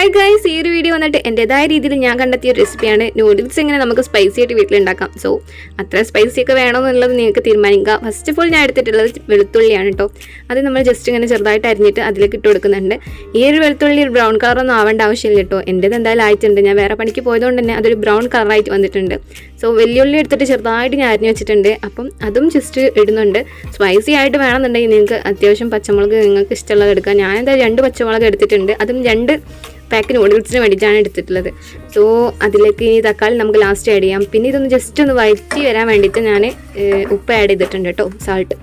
Hi guys ഈ ഒരു video വന്നിട്ട് എന്റെതായ രീതിയിൽ ഞാൻ കണ്ടെത്തിയ റെസിപ്പിയാണ് നൂഡിൽസ് എങ്ങനെ നമുക്ക് സ്പൈസി ആയിട്ട് വീട്ടിലുണ്ടാക്കാം. സോ അത്ര സ്പൈസി ഒക്കെ വേണമെന്നുള്ളത് നിങ്ങൾക്ക് തീരുമാനിക്കുക ഫസ്റ്റ് ഓഫ് ഓൾ ഞാൻ എടുത്തിട്ടുള്ളത് വെളുത്തുള്ളിയാണ് കേട്ടോ അത് നമ്മൾ ജസ്റ്റ് ഇങ്ങനെ ചെറുതായിട്ട് അരിഞ്ഞിട്ട് അതിലേക്ക് ഇട്ട് കൊടുക്കുന്നുണ്ട്. ഈ ഒരു വെളുത്തുള്ളി ഒരു ബ്രൗൺ കളറൊന്നും ആവേണ്ട ആവശ്യമില്ല കേട്ടോ എന്റെത് എന്തായാലും ആയിട്ടുണ്ട്. ഞാൻ വേറെ പണിക്ക് പോയതുകൊണ്ട് തന്നെ അതൊരു ബ്രൗൺ കളറായിട്ട് വന്നിട്ടുണ്ട്. സോ വെല്ലുള്ളി എടുത്തിട്ട് ചെറുതായിട്ട് ഞാൻ അരിഞ്ഞു വെച്ചിട്ടുണ്ട്. അപ്പം അതും ജസ്റ്റ് ഇടുന്നുണ്ട്. സ്പൈസി ആയിട്ട് വേണമെന്നുണ്ടെങ്കിൽ നിങ്ങൾക്ക് അത്യാവശ്യം പച്ചമുളക് നിങ്ങൾക്ക് ഇഷ്ടമുള്ളത് എടുക്കാം. ഞാൻ എന്തായാലും രണ്ട് പച്ചമുളക് എടുത്തിട്ടുണ്ട്. അതും രണ്ട് പാക്ക് നൂഡിൽസിന് വേണ്ടിയിട്ടാണ് എടുത്തിട്ടുള്ളത്. സോ അതിലേക്ക് ഇനി തക്കാളി നമുക്ക് ലാസ്റ്റ് ആഡ് ചെയ്യാം. പിന്നെ ഇതൊന്ന് ജസ്റ്റ് ഒന്ന് വഴറ്റി വരാൻ വേണ്ടിയിട്ട് ഞാൻ ഉപ്പ് ആഡ് ചെയ്തിട്ടുണ്ട് കേട്ടോ സാൾട്ട്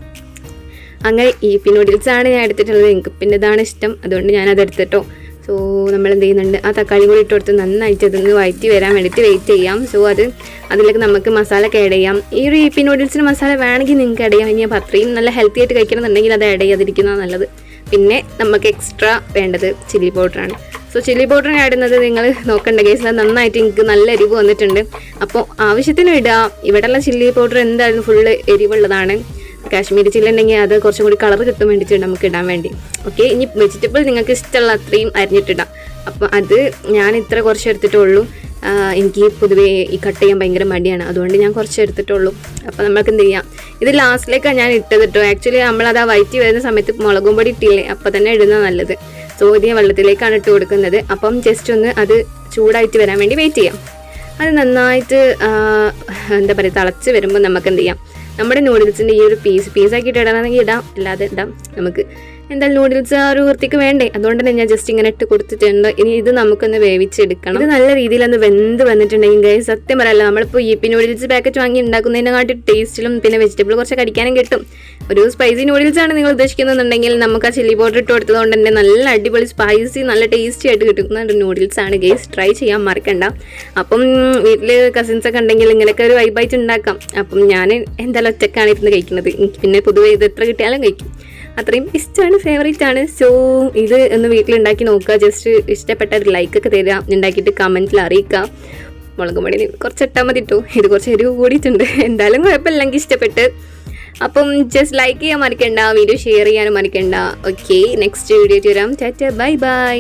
അങ്ങനെ ഈ പി നൂഡിൽസ് ആണ് ഞാൻ എടുത്തിട്ടുള്ളത്. എനിക്ക് പിന്നെ ഇതാണ് ഇഷ്ടം. അതുകൊണ്ട് ഞാനത് എടുത്തിട്ടോ. സോ നമ്മൾ എന്ത് ചെയ്യുന്നുണ്ട്? ആ തക്കാളി കൂടി ഇട്ട് കൊടുത്ത് നന്നായിട്ട് അതൊന്ന് വഴറ്റി വരാൻ വേണ്ടിയിട്ട് വെയിറ്റ് ചെയ്യാം. സോ അത് അതിലേക്ക് നമുക്ക് മസാല ഒക്കെ ആഡ് ചെയ്യാം. ഈ ഒരു ഈ പി നൂഡിൽസിന് മസാല വേണമെങ്കിൽ നിങ്ങൾക്ക് ആഡ് ചെയ്യാം. ഇനി അത്രയും നല്ല ഹെൽത്തി ആയിട്ട് കഴിക്കണമെന്നുണ്ടെങ്കിൽ അത് ആഡ് ചെയ്യാതിരിക്കുന്നതാണ് നല്ലത്. പിന്നെ നമുക്ക് എക്സ്ട്രാ വേണ്ടത് ചില്ലി പൗഡറാണ് സോ ചില്ലി പൗഡർ ഇടുന്നത് നിങ്ങൾ നോക്കണ്ട കേസ് നന്നായിട്ട് എനിക്ക് നല്ല എരിവ് വന്നിട്ടുണ്ട്. അപ്പോൾ ആവശ്യത്തിന് ഇടുക ഇവിടെയുള്ള ചില്ലി പൗഡർ എന്തായാലും ഫുള്ള് എരിവുള്ളതാണ്. കാശ്മീരി ചില്ലി ഉണ്ടെങ്കിൽ അത് കുറച്ചും കൂടി കളർ കിട്ടാൻ വേണ്ടിയിട്ട് നമുക്ക് ഇടാൻ വേണ്ടി. ഓക്കെ ഇനി വെജിറ്റബിൾ നിങ്ങൾക്ക് ഇഷ്ടമുള്ള അത്രയും അരിഞ്ഞിട്ടിടാം. അപ്പോൾ അത് ഞാൻ ഇത്ര കുറച്ച് എടുത്തിട്ടുള്ളൂ. എനിക്ക് പൊതുവേ ഈ കട്ട് ചെയ്യാൻ ഭയങ്കര മടിയാണ്. അതുകൊണ്ട് ഞാൻ കുറച്ച് എടുത്തിട്ടുള്ളൂ. അപ്പോൾ നമുക്ക് എന്ത് ചെയ്യാം? ഇത് ലാസ്റ്റിലേക്കാണ് ഞാൻ ഇട്ടത് കേട്ടോ ആക്ച്വലി നമ്മളത് ആ വയറ്റി വരുന്ന സമയത്ത് മുളകും പൊടി ഇട്ടില്ലേ അപ്പോൾ തന്നെ ഇടുന്നത് നല്ലത്. സോ ഇത് ഞാൻ വെള്ളത്തിലേക്കാണ് ഇട്ട് കൊടുക്കുന്നത്. അപ്പം ജസ്റ്റ് ഒന്ന് അത് ചൂടായിട്ട് വരാൻ വേണ്ടി വെയിറ്റ് ചെയ്യാം. അത് നന്നായിട്ട് എന്താ പറയുക തിളച്ച് വരുമ്പോൾ നമുക്ക് എന്ത് ചെയ്യാം? നമ്മുടെ നൂഡിൽസിന്റെ ഈ ഒരു പീസ് പീസാക്കിയിട്ട് ഇടണമെങ്കിൽ ഇടാം. അല്ലാതെ ഇടാം. നമുക്ക് എന്തായാലും നൂഡിൽസ് ആ ഒരു വൃത്തിക്ക് വേണ്ടേ? അതുകൊണ്ട് തന്നെ ഞാൻ ജസ്റ്റ് ഇങ്ങനെ ഇട്ട് കൊടുത്തിട്ടുണ്ട്. ഇനി ഇത് നമുക്കൊന്ന് വേവിച്ചെടുക്കണം. ഇത് നല്ല രീതിയിൽ ഒന്ന് വെന്ത് വന്നിട്ടുണ്ടെങ്കിൽ ഗൈസ് സത്യം പറയല്ല നമ്മളിപ്പോൾ ഈ പി നൂഡിൽസ് പാക്കറ്റ് വാങ്ങി ഉണ്ടാക്കുന്നതിനെക്കാട്ടി ടേസ്റ്റിലും പിന്നെ വെജിറ്റബിൾ കുറച്ച് കടിക്കാനും കിട്ടും. ഒരു സ്പൈസി നൂഡിൽസ് ആണ് നിങ്ങൾ ഉദ്ദേശിക്കുന്നുണ്ടെങ്കിൽ നമുക്ക് ആ ചില്ലി പൗഡർ ഇട്ട് കൊടുത്തതുകൊണ്ട് തന്നെ നല്ല അടിപൊളി സ്പൈസി നല്ല ടേസ്റ്റി ആയിട്ട് കിട്ടുന്ന ഒരു നൂഡിൽസ് ആണ് ഗേസ് ട്രൈ ചെയ്യാൻ മറക്കണ്ട. അപ്പം വീട്ടിൽ കസിൻസ് ഒക്കെ ഉണ്ടെങ്കിൽ ഇങ്ങനെയൊക്കെ ഒരു വൈബായിട്ട് ഉണ്ടാക്കാം. അപ്പം ഞാൻ എന്തായാലും ഒറ്റക്കാണ് ഇരുന്ന് കഴിക്കുന്നത്. പിന്നെ പൊതുവേ ഇത് എത്ര കിട്ടിയാലും കഴിക്കും. അത്രയും ഇഷ്ടമാണ് ഫേവറേറ്റ് ആണ്. സോ ഇത് ഒന്ന് വീട്ടിലുണ്ടാക്കി നോക്കുക. ജസ്റ്റ് ഇഷ്ടപ്പെട്ട ഒരു ലൈക്കൊക്കെ തരിക. ഉണ്ടാക്കിയിട്ട് കമന്റിൽ അറിയിക്കുക മുളക് പൊടി കുറച്ച് ഇട്ടാൽ മതി കേട്ടോ ഇത് കുറച്ച് എരിവ് കൂടിയിട്ടുണ്ട്. എന്തായാലും കുഴപ്പമില്ലെങ്കിൽ ഇഷ്ടപ്പെട്ട് അപ്പം ജസ്റ്റ് ലൈക്ക് ചെയ്യാൻ മറക്കണ്ട വീഡിയോ ഷെയർ ചെയ്യാനും മറക്കണ്ട. ഓക്കെ നെക്സ്റ്റ് വീഡിയോ വരാം ടാറ്റ ബൈ ബൈ